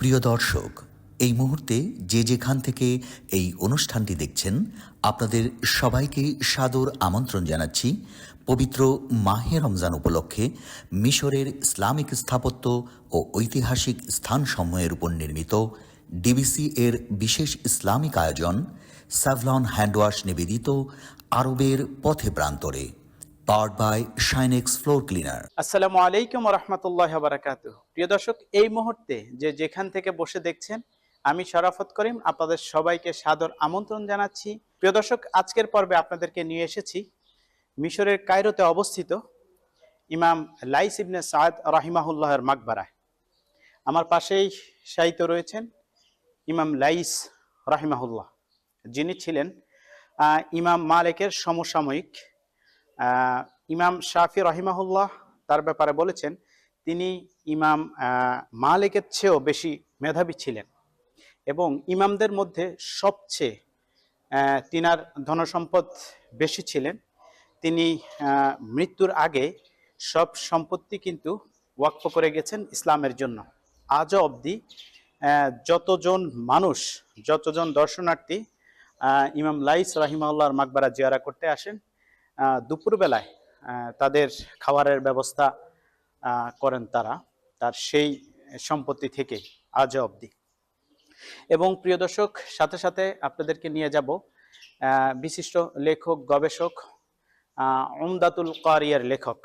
প্রিয় দর্শক, এই মুহূর্তে যে যেখান থেকে এই অনুষ্ঠানটি দেখছেন, আপনাদের সবাইকে সাদর আমন্ত্রণ জানাচ্ছি। পবিত্র মাহে রমজান উপলক্ষে মিশরের ইসলামিক স্থাপত্য ও ঐতিহাসিক স্থানসমূহের উপর নির্মিত ডিবিসি এর বিশেষ ইসলামিক আয়োজন স্যাভলন হ্যান্ডওয়াশ নিবেদিত আরবের পথে প্রান্তরে। Powered by Shinex floor cleaner আসসালামু আলাইকুম রহমতুল্লাহ বারাকাত প্রিয় দর্শক, এই মুহূর্তে যে যেখান থেকে বসে দেখছেন, আমি শরাফত করিম আপনাদের সবাইকে সাদর আমন্ত্রণ জানাচ্ছি। প্রিয় দর্শক, আজকের পর্বে আপনাদেরকে নিয়ে এসেছি মিশরের কায়রোতে অবস্থিত ইমাম লাইস ইবনে সাদ রাহিমাহুল্লাহর মাকবারায়। আমার পাশেই শায়িত রয়েছেন ইমাম লাইস রাহিমাহুল্লাহ। যিনি ছিলেন ইমাম মালিকের সমসাময়িক ইমাম শাফি রহিমাহুল্লাহ তার ব্যাপারে বলেছেন, তিনি ইমাম মালিকের চেয়েও বেশি মেধাবী ছিলেন এবং ইমামদের মধ্যে সবচেয়ে তিনার ধনসম্পদ বেশি ছিলেন। তিনি মৃত্যুর আগে সব সম্পত্তি কিন্তু ওয়াকফ করে গেছেন ইসলামের জন্য। আজও অবধি যতজন মানুষ, যতজন দর্শনার্থী ইমাম লাইস রাহিমাউল্লাহর মাকবারা জিয়ারা করতে আসেন দুপুরবেলায় তাদের খাবারের ব্যবস্থা করেন তারা, তার সেই সম্পত্তি থেকে আজ অবধি। এবং প্রিয় দর্শক, সাথে সাথে আপনাদেরকে নিয়ে যাব বিশিষ্ট লেখক, গবেষক উমদাতুল কারিয়ার লেখক,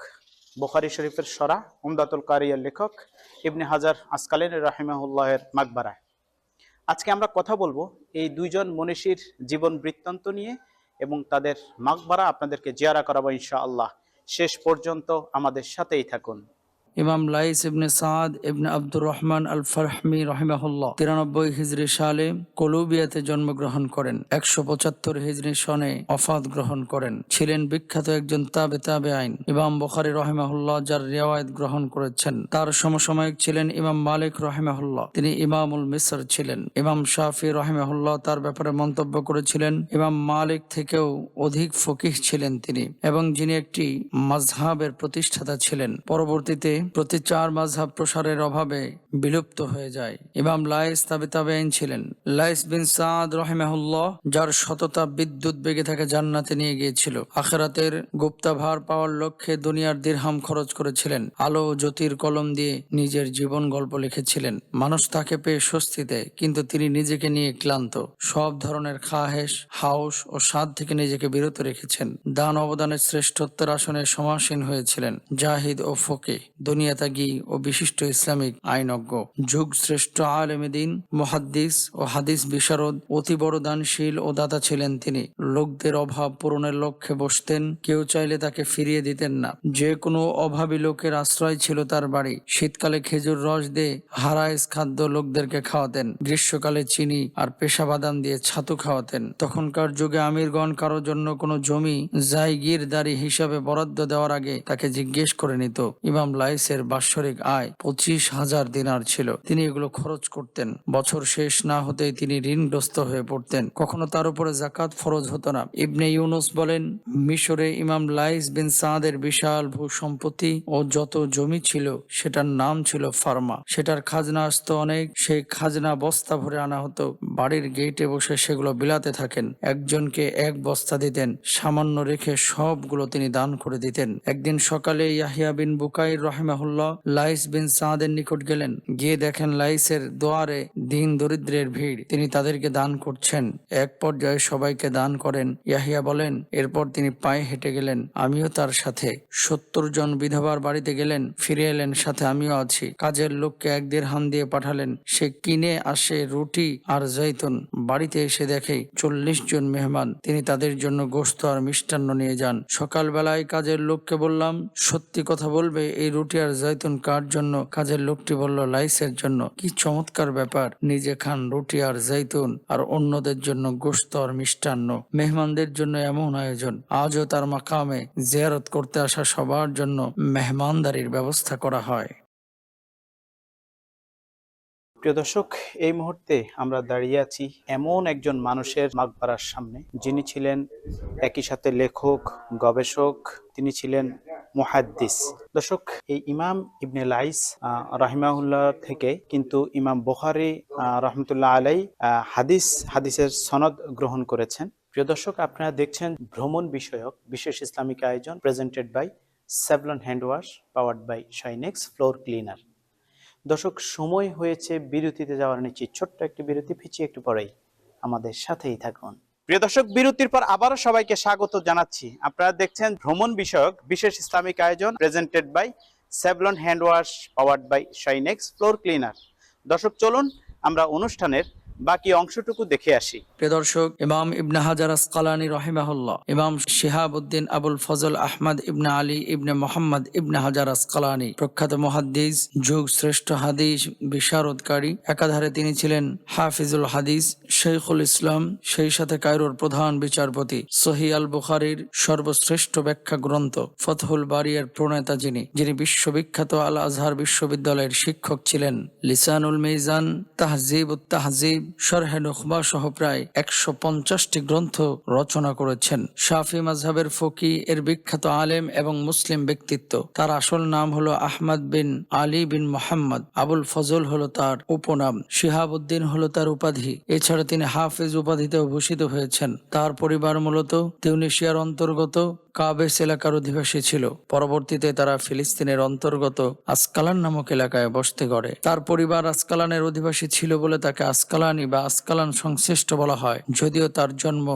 বুখারি শরীফের সরা, উমদাতুল কারিয়ার লেখক ইবনে হাজার আসকালেন রাহিমাহুল্লাহের মাকবারায়। আজকে আমরা কথা বলব এই দুইজন মনীষীর জীবন বৃত্তান্ত নিয়ে এবং তাদের মাকবারা আপনাদেরকে জিয়ারা করাবো ইনশাআল্লাহ। শেষ পর্যন্ত আমাদের সাথেই থাকুন। ইমাম লাইস ইবনে সাদ ইবনে আব্দুর রহমান আল ফারহমি রহিমাহুল্লাহ তিরানব্বই হিজরি সালে কলুবিয়াতে জন্মগ্রহণ করেন। একশো পঁচাত্তর হিজরি সনে অফাত গ্রহণ করেন। ছিলেন বিখ্যাত একজন তাবে তাবে আইন। ইমাম বখারি রহিমাহুল্লাহ যার রেওয়ায়ত গ্রহণ করেছেন, তার সমসাময়িক ছিলেন ইমাম মালিক রহিমাহুল্লাহ। তিনি ইমামুল মিসর ছিলেন। ইমাম শাফি রহিমাহুল্লাহ তার ব্যাপারে মন্তব্য করেছিলেন, ইমাম মালিক থেকেও অধিক ফকিহ ছিলেন তিনি এবং যিনি একটি মাজহাবের প্রতিষ্ঠাতা ছিলেন। পরবর্তীতে প্রতি চার মাঝহাব প্রসারের অভাবে বিলুপ্ত হয়ে যায়। ইমাম লাইস তাবে তাবেইন ছিলেন। লাইস বিন সাদ রহিমাহুল্লাহ, যার সততা বিদ্যুৎ বেগে তাকে জান্নাতে নিয়ে গিয়েছিল। আখেরাতের গুপ্তাভার পাওয়ার লক্ষ্যে দুনিয়ার দিরহাম খরচ করেছিলেন। আলো জ্যোতির কলম দিয়ে নিজের জীবন গল্প লিখেছিলেন। মানুষ তাকে পেয়ে স্বস্তি দেয়, কিন্তু তিনি নিজেকে নিয়ে ক্লান্ত। সব ধরনের খাহেশ, হাউস ও স্বাদ থেকে নিজেকে বিরত রেখেছেন। দান অবদানের শ্রেষ্ঠত্বের আসনে সমাসীন হয়েছিলেন জাহিদ ও ফকে দুনিয়াতাগি ও বিশিষ্ট ইসলামিক আইনজ্ঞ। যুগ শ্রেষ্ঠ আলেমেদিন মহাদ্দিস ও হাদিস বিশারদ অতি বড় দানশীল ও দাতা ছিলেন তিনি। লোকদের অভাব পূরণের লক্ষ্যে বসতেন, কেউ চাইলে তাকে ফিরিয়ে দিতেন না। যে কোনো অভাবী লোকের আশ্রয় ছিল তার বাড়ি। শীতকালে খেজুর রস দিয়ে হারাইস খাদ্য লোকদেরকে খাওয়াতেন। গ্রীষ্মকালে চিনি আর পেশা বাদাম দিয়ে ছাতু খাওয়াতেন। তখনকার যুগে আমিরগণ কারও জন্য কোনো জমি জায়গিরদারি হিসাবে বরাদ্দ দেওয়ার আগে তাকে জিজ্ঞেস করে নিত। ইমাম লাইসের বাৎসরিক আয় পঁচিশ হাজার দিনার ছিল। তিনি এগুলো খরচ করতেন। বছর শেষ না হতেই তিনি ঋণগ্রস্ত হয়ে পড়তেন। কখনো তার উপরে জাকাত ফরজ হতো না। ইবনে ইউনুস বলেন, মিশরে ইমাম লাইস বিন সাদের বিশাল ভূ সম্পত্তি ও যত জমি ছিল, সেটার নাম ছিল ফার্মা। সেটার খাজনা আসতো অনেক, সেই খাজনা বস্তা ভরে আনা হতো। বাড়ির গেটে বসে সেগুলো বিলাতে থাকেন। একজনকে এক বস্তা দিতেন। সামান্য রেখে সবগুলো তিনি দান করে দিতেন। একদিন সকালে ইয়াহিয়া বিন বুকাইর রহিমাহুল্লাহ, লাইস বিন সাদের নিকট গেলেন। গিয়ে দেখেন লাইসের দোয়ারে দিন দরিদ্রের ভিড়। তিনি তাদেরকে দান করছেন। এক পর্যায়ে সবাইকে দান করেন। ইয়াহিয়া বলেন, এরপর তিনি পায়ে হেঁটে গেলেন। আমিও তার সাথে। সত্তর জন বিধবার বাড়িতে গেলেন। ফিরে এলেন, সাথে আমিও আছি। কাজের লোককে এক দেড় হাম দিয়ে পাঠালেন। সে কিনে আসে রুটি আর জৈতুন। বাড়িতে এসে দেখে, চল্লিশ জন মেহমান। তিনি তাদের জন্য গোস্ত আর মিষ্টান্ন নিয়ে যান। সকালবেলায় কাজের লোককে বললাম, সত্যি কথা বলবে, এই রুটি আর জৈতুন কার জন্য কাজের লোকটি বলল, লাইসের জন্য। কি চমৎকার ব্যাপার। নিজে খান রুটি আর জৈতুন আর অন্যদের জন্য গোস্ত আর মিষ্টান্ন। মেহমানদের জন্য এমন আয়োজন। আজও তার মাকামে জিয়ারত করতে আসা সবার জন্য মেহমানদারির ব্যবস্থা করা হয়। প্রিয় দর্শক, এই মুহূর্তে আমরা দাঁড়িয়ে আছি এমন একজন মানুষের মাকবারার সামনে। যিনি ছিলেন একই সাথে লেখক, গবেষক, তিনি ছিলেন মুহাদ্দিস। দর্শক, এই ইমাম ইবনে লাইস রাহিমাহুল্লাহ থেকে কিন্তু ইমাম বুখারি রহমতুল্লাহ আলাই হাদিস, হাদিসের সনদ গ্রহণ করেছেন। প্রিয় দর্শক, আপনারা দেখছেন ভ্রমণ বিষয়ক বিশেষ ইসলামিক আয়োজন presented by Savlon hand wash powered by Shinex floor cleaner দর্শক, সময় হয়েছে বিরতিতে যাওয়ার নিচ্ছি ছোট্ট একটি বিরতি, পিছিয়ে একটু পরেই আমাদের সাথেই থাকুন। প্রিয় দর্শক, বিরতির পর আবারও সবাইকে স্বাগত জানাচ্ছি। আপনারা দেখছেন ভ্রমণ বিষয়ক বিশেষ ইসলামিক আয়োজন presented by Savlon hand wash powered by Shinex floor cleaner দর্শক, চলুন আমরা অনুষ্ঠানের বাকি অংশটুকু দেখে আসি। প্রিয় দর্শক, ইমাম ইবনে হাজার আসকালানি রহিমাহুল্লাহ, ইমাম শিহাবউদ্দিন আবুল ফজল আহমদ ইবনে আলী ইবনে মোহাম্মদ ইবনে হাজার আসকালানি, প্রখ্যাত মুহাদ্দিস যুগ শ্রেষ্ঠ হাদিস, বিশারদকারী। একাধারে তিনি ছিলেন হাফিজুল হাদিস শেখুল ইসলাম, সেই সাথে কায়রোর প্রধান বিচারপতি, সহি আল বুখারির সর্বশ্রেষ্ঠ ব্যাখ্যা গ্রন্থ ফতহুল বারিয়ার প্রণেতা যিনি যিনি বিশ্ববিখ্যাত আল আজহার বিশ্ববিদ্যালয়ের শিক্ষক ছিলেন। লিসানুল মিজান, তাহজিব তাহজিব, শরহে নুখবা সহ প্রায় একশো পঞ্চাশটি গ্রন্থ রচনা করেছেন। শাফি মাজহাবের ফকি এর বিখ্যাত আলেম এবং মুসলিম ব্যক্তিত্ব। তার আসল নাম হলো আহমদ বিন আলী বিন মোহাম্মদ। আবুল ফজল হলো তার উপনাম। শিহাবুদ্দিন হলো তার উপাধি। এছাড়া তিনি হাফেজ উপাধিতে ভূষিত হয়েছেন। তার পরিবার মূলত তিউনিশিয়ার অন্তর্গত কাবেস এলাকার অধিবাসী ছিল। পরবর্তীতে তারা ফিলিস্তিনের অন্তর্গত আসকালান নামক এলাকায় বসতে গড়ে। তার পরিবার আসকালানের অধিবাসী ছিল বলে তাকে আসকালানি বা আসকালান সংশ্লিষ্ট বলা হয়, যদিও তার জন্ম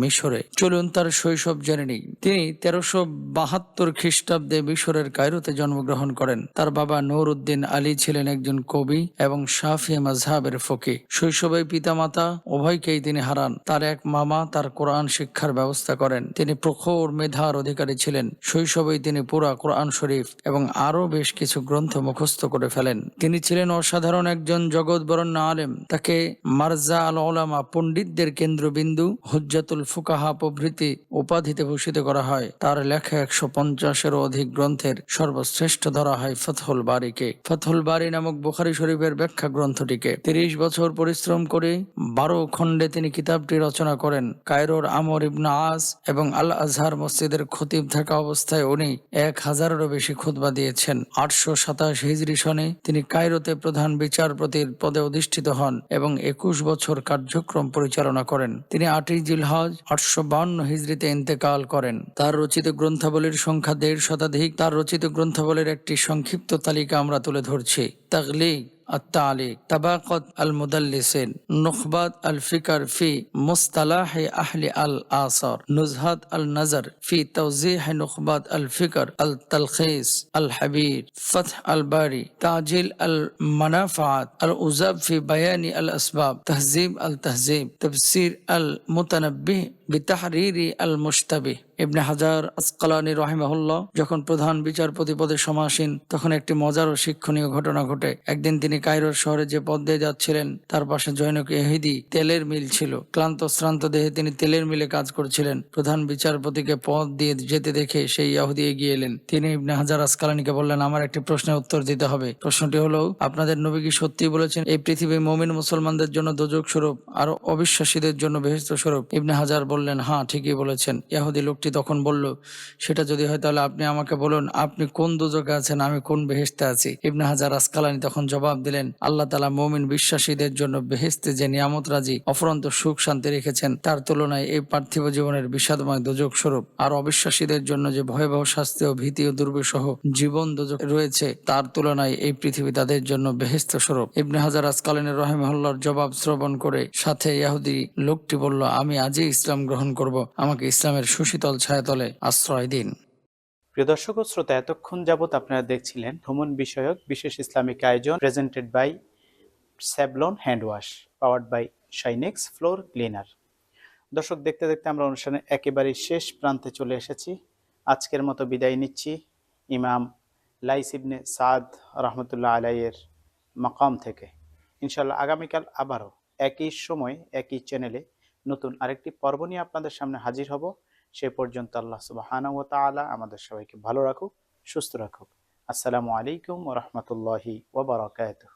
মিশরে। চলুন তার শৈশব জেনে নিই। তিনি তেরোশো বাহাত্তর খ্রিস্টাব্দে মিশরের কায়রোতে জন্মগ্রহণ করেন। তার বাবা নৌর উদ্দিন আলী ছিলেন একজন কবি এবং শাফি মাজহাবের ফকি শৈশবে পিতামাতা উভয়কেই তিনি হারান। তার এক মামা তার কোরআন শিক্ষার ব্যবস্থা করেন। তিনি প্রখর মেধার অধিকারী ছিলেন। শৈশবেই তিনি পুরা কোরআন শরীফ এবং আরও বেশ কিছু গ্রন্থ মুখস্থ করে ফেলেন। তিনি ছিলেন অসাধারণ একজন জগৎ বরণ্য আলেম। তাকে মার্জা আল ওলামা পণ্ডিতদের কেন্দ্রবিন্দু হুজ্জাতুল ফুকাহা প্রভৃতি উপাধিতে ভূষিত করা হয়। তার লেখা একশো পঞ্চাশেরও অধিক গ্রন্থের সর্বশ্রেষ্ঠ ধরা হয় ফতহুল বাড়িকে ফতহুল বাড়ি নামক বুখারি শরীফের ব্যাখ্যা গ্রন্থটিকে তিরিশ বছর পরিশ্রম করে বারো খণ্ডে তিনি কিতাবটি রচনা করেন। কায়রোর আমর ইবনা আস এবং আল আজহার মসজিদের খতিব থাকা অবস্থায় উনি এক হাজারেরও বেশি খুতবা দিয়েছেন। আটশো সাতাশ হিজরি সনে তিনি কায়রোতে প্রধান বিচারপতির পদে অধিষ্ঠিত হন এবং একুশ বছর কার্যক্রম পরিচালনা করেন। তিনি আটই জিলহজ, আটশো বান্ন হিজড়িতে ইন্তেকাল করেন। তার রচিত গ্রন্থাবলীর সংখ্যা দেড় শতাধিক। তার রচিত গ্রন্থাবলীর একটি সংক্ষিপ্ত তালিকা আমরা তুলে ধরছি। তাগলিগ التعليق. طبقة المدلسين. نخبة الفكر في مصطلح أهل الآثار. نزهة النظر في توضيح نخبة الفكر التلخيص الحبير. فتح الباري. تعجيل المنافعات. الأزاب في بيان الأسباب. تهذيب التهذيب. تفسير المتنبه بتحرير المشتبه. ইবনে হাজার আসকালানি রহিমাহুল্লাহ যখন প্রধান বিচারপতি পদে সমাসীন, তখন একটি মজার ও শিক্ষণীয় ঘটনা ঘটে। একদিন তিনি কায়রোর শহরে যে পথ দিয়ে যাচ্ছিলেন, তার পাশে জৈনক এহিদি তেলের মিল ছিল। ক্লান্ত, শ্রান্ত দেহে তিনি তেলের মিলে কাজ করছিলেন। প্রধান বিচারপতিকে পথ দিয়ে যেতে দেখে সেই ইয়াহুদি এগিয়ে এলেন। তিনি ইবনে হাজার আসকালানিকে বললেন, আমার একটি প্রশ্নের উত্তর দিতে হবে। প্রশ্নটি হলো, আপনাদের নবী কি সত্যি বলেছেন, এই পৃথিবী মমিন মুসলমানদের জন্য দোজক স্বরূপ আর অবিশ্বাসীদের জন্য বেহেস্ত স্বরূপ? ইবনে হাজার বললেন হ্যাঁ ঠিকই বলেছেন। ইয়াহুদি লোকটি তখন বলল, সেটা যদি হয় তাহলে আপনি আমাকে বলুন, আপনি কোন দুজকে আছেন, আমি কোন বেহেস্তে আছি? ইবনে হাজার আসকালানি তখন জবাব দিলেন, আল্লাহ তালা মমিন বিশ্বাসীদের জন্য বেহেস্তে যে নিয়ামত রাজি, অফরন্ত সুখ শান্তি রেখেছেন, তার তুলনায় এই পার্থিব জীবনের বিষাদময় দোজক স্বরূপ। আর অবিশ্বাসীদের জন্য যে ভয়াবহ শাস্তি ও ভীতি ও দুর্বিসহ জীবন দোজক রয়েছে, তার তুলনায় এই পৃথিবী তাদের জন্য বেহেস্ত স্বরূপ। ইবনে হাজার আসকালানের রহিমহল্লার জবাব শ্রবণ করে সাথে ইয়াহুদি লোকটি বলল, আমি আজই ইসলাম গ্রহণ করব, আমাকে ইসলামের সুশীতল ছায়াতলে আশ্রয় দিন। প্রিয় দর্শক ও শ্রোতা, এতক্ষণ যাবত আপনারা দেখছিলেন ভ্রমণ বিষয়ক বিশেষ ইসলামিক আয়োজন presented by Savlon hand wash powered by Shinex floor cleaner দর্শক, দেখতে দেখতে আমরা অনুষ্ঠানের একেবারে শেষ প্রান্তে চলে এসেছি। আজকের মতো বিদায় নিচ্ছি। ইমাম লাইস ইবনে সাদ রহমতুল্লাহ আলাইয়ের মাকাম থেকে। ইনশাল্লাহ আগামীকাল আবারও একই সময়, একই চ্যানেলে নতুন আরেকটি পর্ব নিয়ে আপনাদের সামনে হাজির হব। সে পর্যন্ত আল্লাহ সুবাহানা ও তালা আমাদের সবাইকে ভালো রাখুক, সুস্থ রাখুক। আসসালামু আলাইকুম ওরহমতুল্লাহি ওবরাকাতুহ